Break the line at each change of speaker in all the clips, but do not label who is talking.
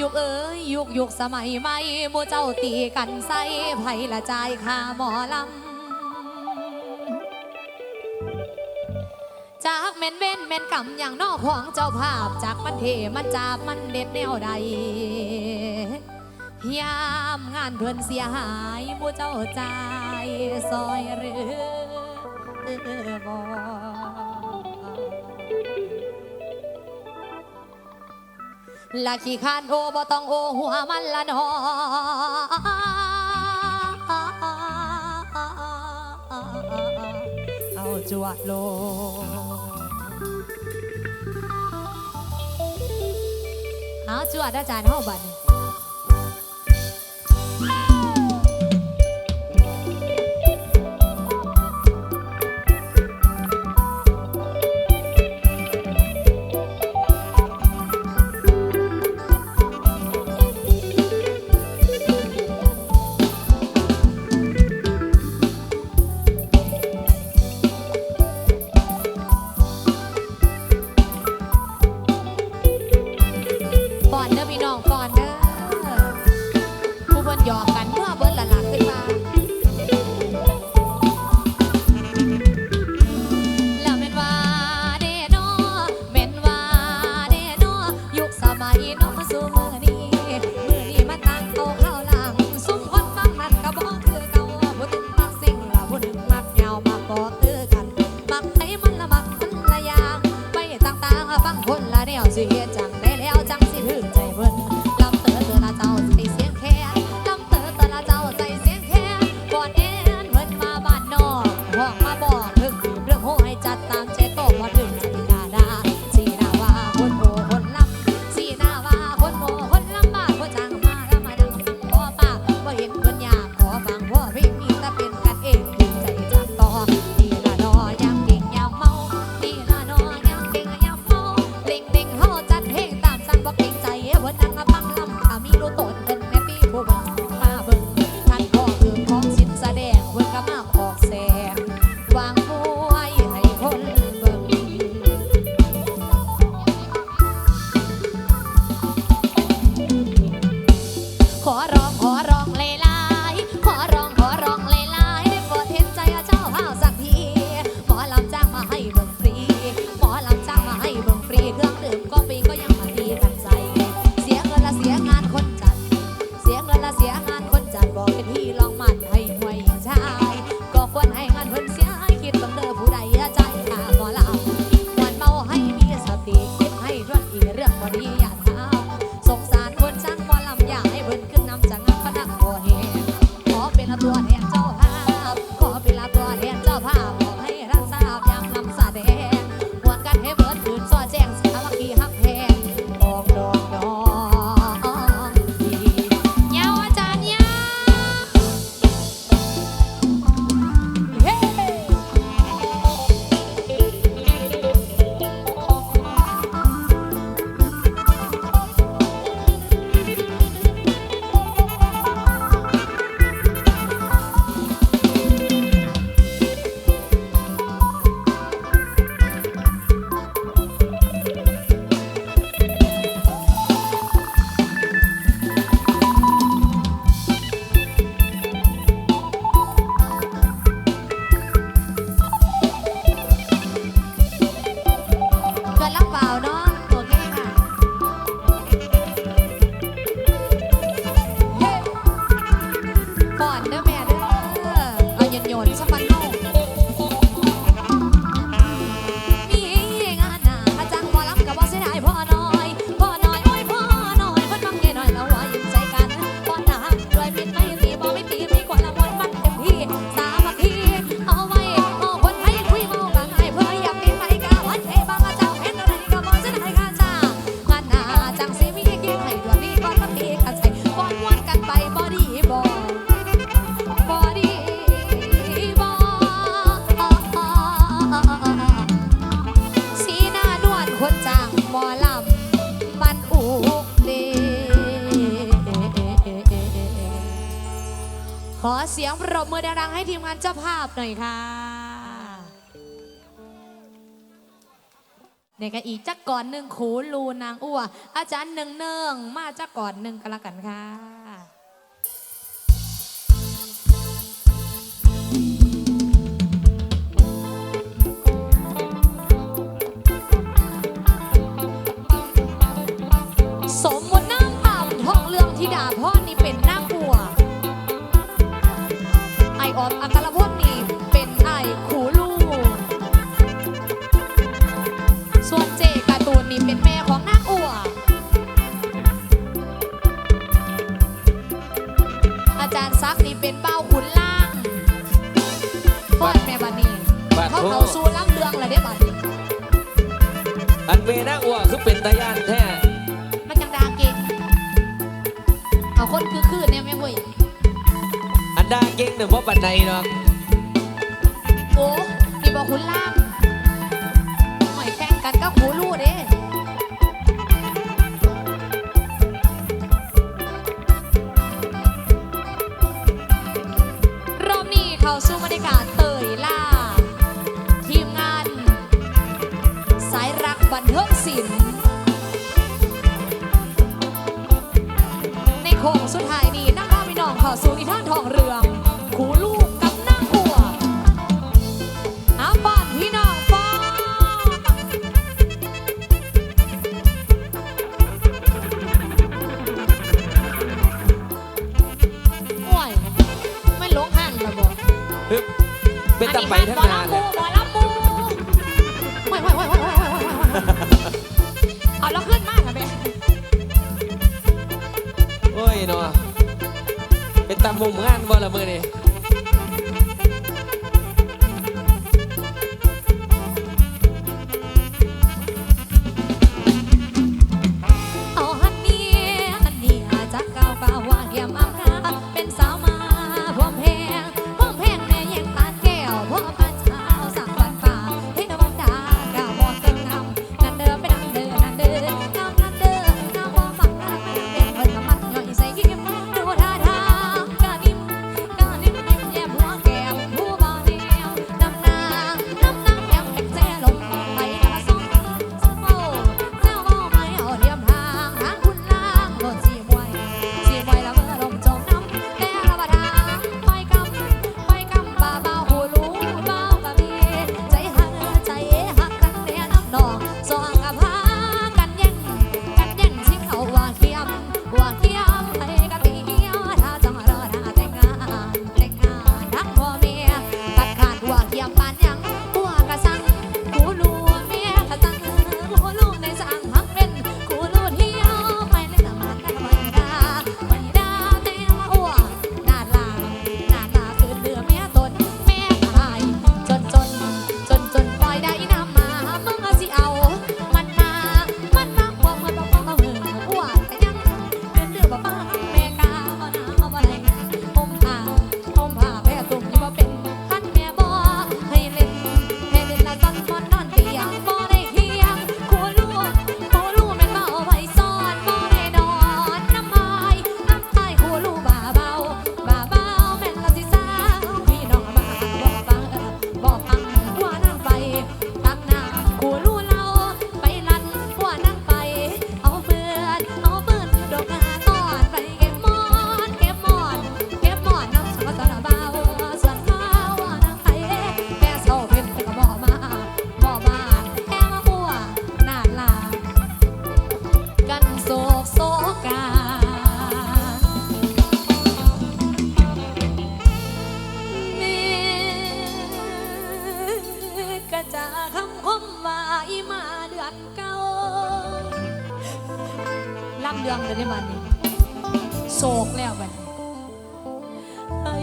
ยุกเอ้ยยุกยุกสมัยใหม่มูเจ้าตีกันใส่ไผ่ละจายคาหมอลำจากเม่นเว้นเม่นกำอย่างนอกของเจ้าภาพจากมันเทมันจับมันเด็ดแนวใดยามงานเพื่อนเสียหายมูเจ้าใจซอยหรือบอก ละขี้คานโอบ่ต้องโอหัวมันละนอเอาจวดโลเอาจวดอาจารย์เอาบัดนี้ 最紧张。 ขอเสียงปรบมือดังๆให้ทีมงานเจ้าภาพหน่อยค่ะเนี่ยก็อีกจักก่อนหนึ่งขูลูนางอ้วอาจารย์หนึ่งเนืองมาจักก่อนหนึ่งกันละกันค่ะ ลังเรืองอะไรได้บ่ดิ
อันเมน่าอ้วคือเป็นตาย่านแท้
มันจังดาเก่งเอาคนคือคืนเนี่ยไม่ไหว
อันดาเก่งเนี่ยเพราะปันใดเนาะ
โอ้นี่บอกคุณล่าง สู่อีท่านทองเรือ มุงงานบ่ละมือนี่ จากคำคมว่าอีมาเดือนเก่าลำเดืองเลยในวันนี้โศกแล้วบันี้ให้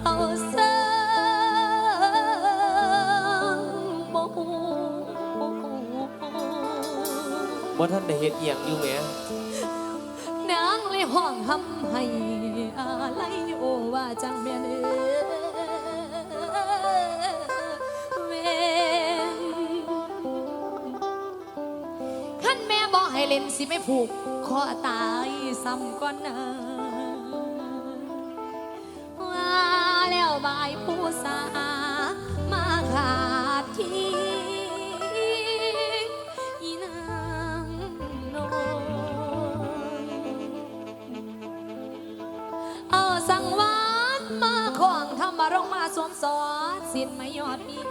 เเร้างบ่ฮู้
บ่ท่านได้เห็ดอียังอยู่แหม
นางเลยห้องทำให้อะไรโอว่าจังแม่นเอ้ย เล่นสิไม่ผูกคอตายซ้ำก่อนนะว่าแล้วบายผู้สามาขาดที่อีนางนอนเอาสังวาสมาของทำมารงมาสวมสอดสินไม่ยอดมี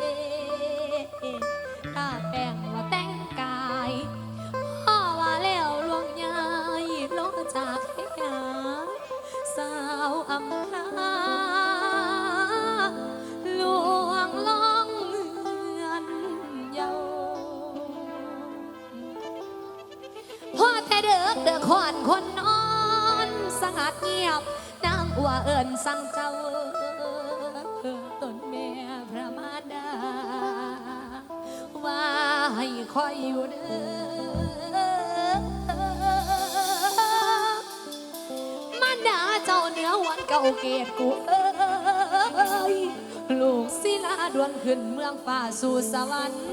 เอิญสั่งเจ้าต้นแม่พระมาดา ว่าให้คอยอยู่เด้อมาดาเจ้าเนื้อวันเก่าเกตกูเอ้ยลูกศิลาดวนขึ้นเมืองฟ้าสู่สวรรค์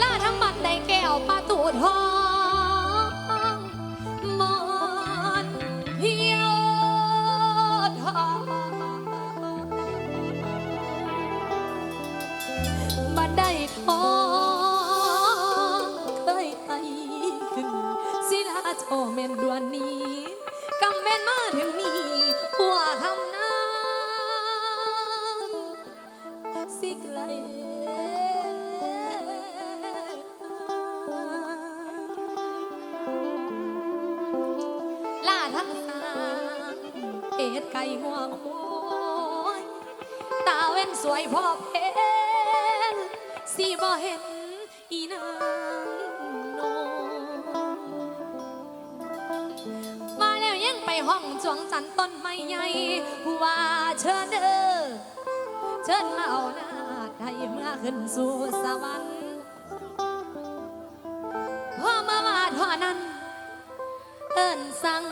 ล่าทั้งมันได้แก้วประตูทอง บันได้ทอเคยไต่ขึ้นศิลาโจเมนดวนนี้กำเมนมาถึงนี้หัวคำน้ำสิไกลล่าทั้งสาเอ็ดไก่หัวโอยตาเว้นสวยพอเพนสีบ่ เห็นอีนางโนมาแล้วยังไปห้องจวงจันต้นไม้ใหญ่ว่าเชิญเด้อเชิญมาเอาหน้าไทยเมื่อขึ้นสู่สวรรค์พอมาว่าเท่านั้น เอินสั่ง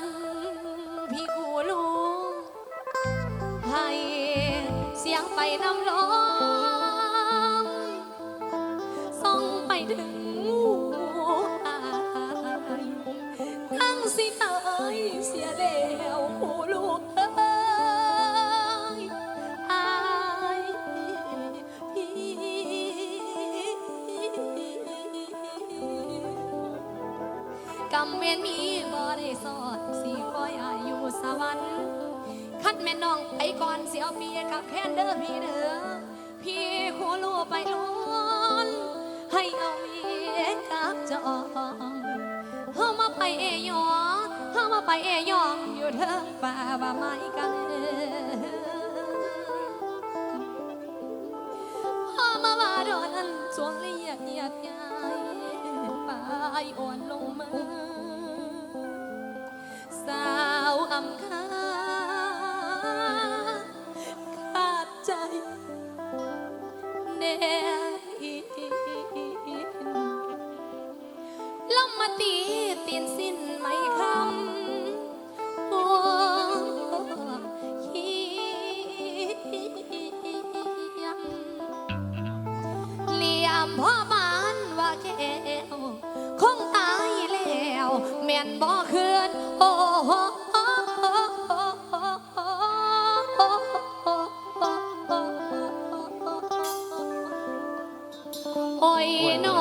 พี่กูลุงให้เสียงไปน้ำล ถึงอายทั้งสิตายเสียแล้วกูลูกเอ้ยอายพี่กำเมนมีบ่ได้สอดสีคอยอายุสวรรค์คัดแม่น้องไปก่อนเสียวเมียกับแคนเด้อพี่เด้อพี่ขอลัวไปล้วนให้ เอาเมียกับจองเฮามาไปเอยองเฮามาไปเอยองอยู่เทิงป่าว่าไม้กันพอมาว่าดอนนั้นสวงละเอียดเยียดยายปายอ่อนลงมาสาวอำคาขาดใจแน่ ตีตีนสิ้นไม่คำโอ้เฮียมเลี่ยมพ่อบ้านว่าแก้วคงตายแล้วแม่นบ่คืนโอ้โหโอ้ยน้อ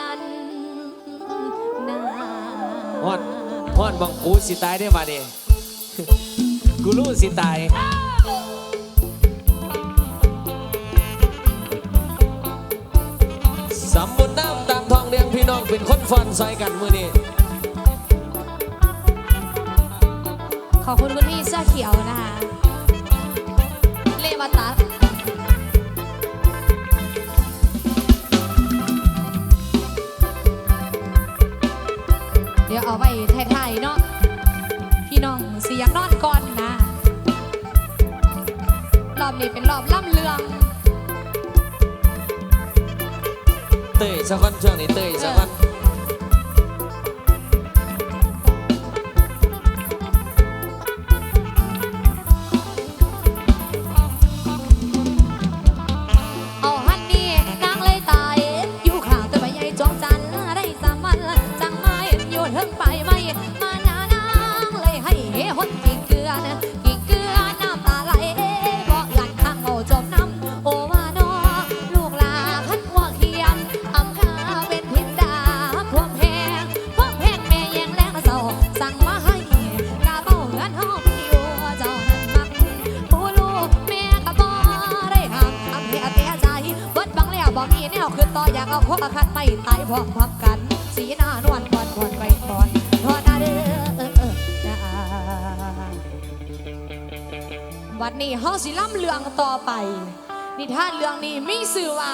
ลันนา
ฮอดฮอดบังกูสิตายได้มาดิกูรู้สิตายสำบุญน้ำตามทองเลี้ยงพี่น้องเป็นคนฟันซอยกันมือนี้
ขอบคุณคุณพี่เสื้อเขียวนะคะ เอาไว้ถ่ายๆเนาะพี่น้องสียากนอนก่อนนะ รอบนี้เป็นรอบล่ำเลือง
เตยสักคนช่วงนี้เตยสักคน
ก็พ่อคันไม่ตายพร้อมพักกัน สีหน้านวลก่อนก่อนไปก่อนทอหน้าเด้อเออเออจ้าวันนี้เฮาสิล่ำเรืองต่อไป นิทานเรื่องนี้มีสื่อว่า